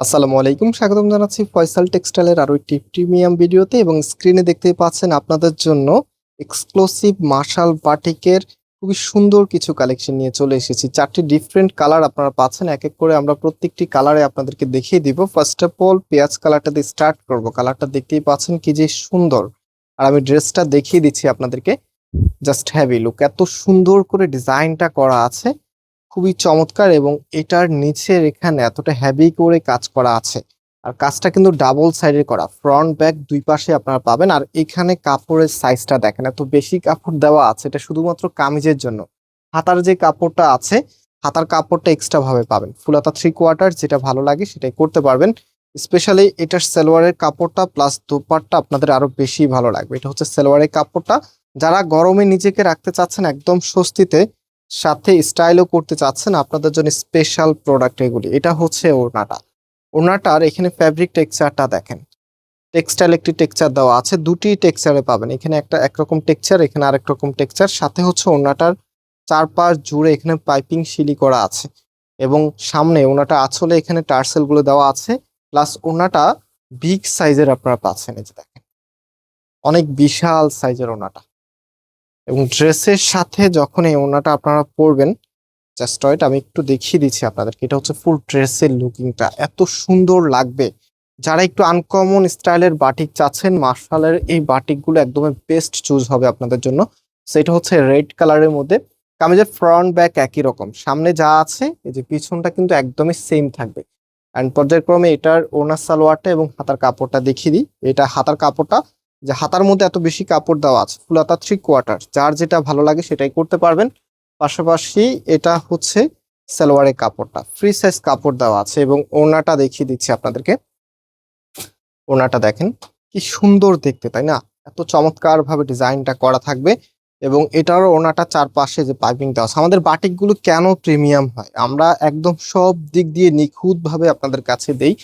আসসালামু আলাইকুম, স্বাগতম জানাচ্ছি ফয়সাল টেক্সটাইলের আরও একটি প্রিমিয়াম ভিডিওতে এবং স্ক্রিনে দেখতেই পাচ্ছেন আপনাদের জন্য এক্সক্লুসিভ মার্শাল বাটিকের খুবই সুন্দর কিছু কালেকশন নিয়ে চলে এসেছি। চারটি ডিফারেন্ট কালার আপনারা পাচ্ছেন, এক এক করে আমরা প্রত্যেকটি কালারে আপনাদেরকে দেখিয়ে দিব। ফার্স্ট অফ অল পেঁয়াজ কালারটা দিয়ে স্টার্ট করব। কালারটা দেখতেই পাচ্ছেন কি যে সুন্দর। আর আমি ড্রেসটা দেখিয়ে দিচ্ছি আপনাদেরকে। জাস্ট হ্যাভি লুক এত সুন্দর করে ডিজাইনটা করা আছে। খুবই চমৎকার এবং এটার নিচের এখানে এতটা হ্যাভি করে কাজ করা আছে। আর কাজটা কিন্তু ডাবল সাইডের করা। ফ্রন্ট ব্যাক দুই পাশে আপনারা পাবেন। আর এখানে কাপড়ের সাইজটা দেখেন, এত বেশি কাপড় দেওয়া আছে, এটা শুধুমাত্র কামিজের জন্য। হাতার যে কাপড়টা আছে, হাতার কাপড়টা এক্সট্রা ভাবে পাবেন। ফুলাতা থ্রি কোয়ার্টার যেটা ভালো লাগে সেটাই করতে পারবেন। স্পেশালি এটার সালোয়ারের কাপড়টা প্লাস দোপাট্টা আপনাদের আরও বেশি ভালো লাগবে। এটা হচ্ছে সালোয়ারের কাপড়টা। যারা গরমে নিজেকে রাখতে চাচ্ছেন একদম স্বস্তিতে সাথে স্টাইলও করতে চাচ্ছেন আপনাদের জন্য স্পেশাল প্রোডাক্ট এগুলি। এটা হচ্ছে ওড়নাটা। ওড়নাটার এখানে ফ্যাব্রিক টেক্সচারটা দেখেন। টেক্সটাইল একটি টেক্সচার দেওয়া আছে, দুটি টেক্সচারে পাবেন। এখানে একটা একরকম টেক্সচার এখানে আরেক রকম টেক্সচার সাথে হচ্ছে ওড়নাটার চারপাশ জুড়ে এখানে পাইপিং শিলি করা আছে। এবং সামনে ওনাটা আঁচলে এখানে টার্সেলগুলো দেওয়া আছে। প্লাস ওনাটা বিগ সাইজের আপনারা পাচ্ছেন এই যে দেখেন। অনেক বিশাল সাইজের ওনাটা এবং ড্রেসের সাথে যখন এই ওড়নাটা আপনারা পরবেন জাস্ট ওয়েট আমি একটু দেখিয়ে দিচ্ছি আপনাদেরকে, এটা হচ্ছে ফুল ড্রেসের লুকিংটা এত সুন্দর লাগবে। যারা একটু আনকমন স্টাইলের বাটিক চাচ্ছেন, মার্শালের এই বাটিকগুলো একদমই বেস্ট চুজ হবে আপনাদের জন্য। সেটা হচ্ছে রেড কালারের মধ্যে। কামিজের ফ্রন্ট ব্যাক একই রকম। সামনে যা আছে, এই যে পিছনটা কিন্তু একদমই সেম থাকবে। অ্যান্ড পর্যায়ক্রমে এটার ওনার সালোয়ারটা এবং হাতার কাপড়টা দেখিয়ে দিই। এটা হাতার কাপড়টা যে হাতার মধ্যে এত বেশি কাপড় দেওয়া আছে, ফুলাতা থ্রি কোয়ার্টার যার যেটা ভালো লাগে সেটাই করতে পারবেন। পাশাপাশি এটা হচ্ছে সালোয়ারের কাপড়টা ফ্রি সাইজ কাপড় দেওয়া আছে এবং ওনাটা দেখিয়ে দিচ্ছি আপনাদেরকে। ওনাটা দেখেন, কি সুন্দর দেখতে, তাই না? এত চমৎকার ভাবে ডিজাইনটা করা থাকবে এবং এটারও ওনাটা চারপাশে যে পাইপিং দেওয়া আছে, আমাদের বাটিকগুলো কেন প্রিমিয়াম হয়? আমরা একদম সব দিক দিয়ে নিখুঁত ভাবে আপনাদের কাছে দেই।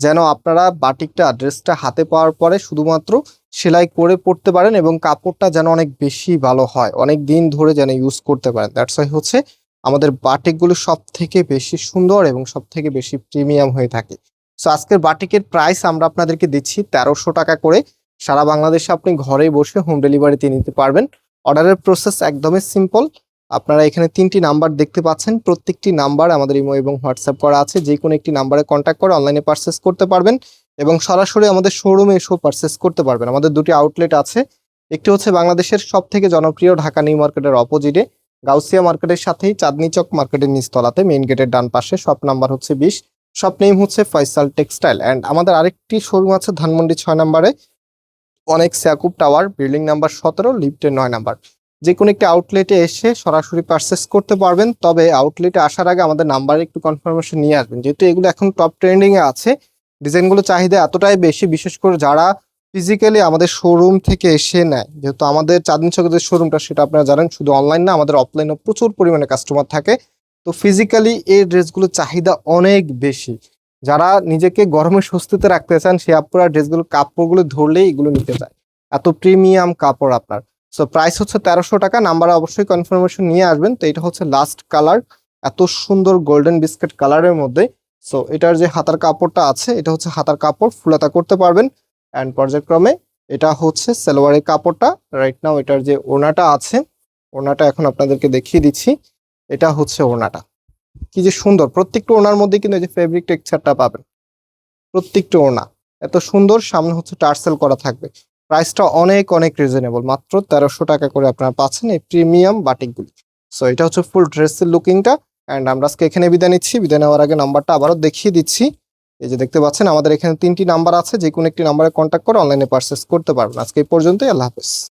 যেন আপনারা বাটিকটা, ড্রেসটা হাতে পাওয়ার পরে শুধুমাত্র সেলাই করে পড়তে পারেন এবং কাপড়টা যেন অনেক বেশি ভালো হয়। অনেক দিন ধরে যেন ইউজ করতে পারেন। দ্যাটস ওয়াই হচ্ছে আমাদের বাটিকগুলো সব থেকে বেশি সুন্দর এবং সব থেকে বেশি প্রিমিয়াম হয়ে থাকে। সো আজকের বাটিকের প্রাইস আমরা আপনাদেরকে দিচ্ছি তেরোশো টাকা করে। সারা বাংলাদেশে আপনি ঘরে বসে হোম ডেলিভারিতে নিতে পারবেন। অর্ডারের প্রসেস একদমই সিম্পল আপনারা এখানে তিনটি নাম্বার দেখতে পাচ্ছেন। প্রত্যেকটি নাম্বার আমাদের ইমো এবং হোয়াটসঅ্যাপ করা আছে। যে কোনো একটি নাম্বারে কন্ট্যাক্ট করে অনলাইনে পারচেস করতে পারবেন এবং সরাসরি আমাদের শোরুমে এসেও পারচেস করতে পারবেন। আমাদের দুটি আউটলেট আছে। একটি হচ্ছে বাংলাদেশের সব থেকে জনপ্রিয় ঢাকা নিউ মার্কেটের অপোজিটে গাউসিয়া মার্কেটের সাথেই চাঁদনি চক মার্কেটের নিচতলাতে মেইন গেটের ডান পাশে। শপ নাম্বার হচ্ছে বিশ। শপ নেম হচ্ছে ফয়সাল টেক্সটাইল অ্যান্ড আমাদের আরেকটি শোরুম আছে ধানমন্ডি ছয় নাম্বারে। অনেক স্যাকুব টাওয়ার বিল্ডিং নাম্বার সতেরো লিফটের নয় নাম্বার। যে কোনো একটি আউটলেটে এসে সরাসরি পারচেস করতে পারবেন। তবে আউটলেটে আসার আগে আমাদের নাম্বারে একটু কনফার্মেশন নিয়ে আসবেন। যেহেতু এগুলো এখন টপ ট্রেন্ডিং এ আছে ডিজাইনগুলো চাহিদা এতটাই বেশি, বিশেষ করে যারা ফিজিক্যালি আমাদের শোরুম থেকে এসে নেয়। যেহেতু আমাদের চাঁদনি চকের যে শোরুমটা সেটা আপনারা জানেন, শুধু অনলাইন না, আমাদের অফলাইনে প্রচুর পরিমাণে কাস্টমার থাকে। তো ফিজিক্যালি এই ড্রেসগুলো চাহিদা অনেক বেশি। যারা নিজেকে গরমে স্বস্তিতে রাখতে চান, সে আপনারা ড্রেসগুলো কাপড়গুলো ধরলেই এগুলো নিতে চায়। এত প্রিমিয়াম কাপড় আপনার। সো প্রাইস হচ্ছে তেরোশো টাকা। নাম্বারে অবশ্যই কনফার্মেশন নিয়ে আসবেন। তো এটা হচ্ছে লাস্ট কালার এত সুন্দর গোল্ডেন বিস্কিট কালারের মধ্যে। সো এটার যে হাতার কাপড়টা আছে, এটা হচ্ছে হাতার কাপড়। ফুলাতা করতে পারবেন। অ্যান্ড পর্যায়ক্রমে এটা হচ্ছে সালোয়ারের কাপড়টা। রাইট নাও এটার যে ওনাটা আছে ওনাটা এখন আপনাদেরকে দেখিয়ে দিচ্ছি। এটা হচ্ছে ওনাটা কি যে সুন্দর। প্রত্যেকটা ওনার মধ্যে কিন্তু এই যে ফেব্রিক টেক্সচারটা পাবেন। প্রত্যেকটা ওনা এত সুন্দর, সামনে হচ্ছে টার্সেল করা থাকবে। প্রাইসটা অনেক অনেক রিজনেবল মাত্র তেরোশো টাকা করে আপনারা পাচ্ছেন এই প্রিমিয়াম বাটিকগুলি সো এটা হচ্ছে ফুল ড্রেসের লুকিংটা অ্যান্ড আমরা আজকে এখানে বিদায় নিচ্ছি। বিদায় নেওয়ার আগে নাম্বারটা আবারও দেখিয়ে দিচ্ছি। এই যে দেখতে পাচ্ছেন, আমাদের এখানে তিনটি নাম্বার আছে। যে কোনো একটি নাম্বারে কন্ট্যাক্ট করে অনলাইনে পারচেস করতে পারবেন। আজকে এই পর্যন্তই। আল্লাহ হাফেজ।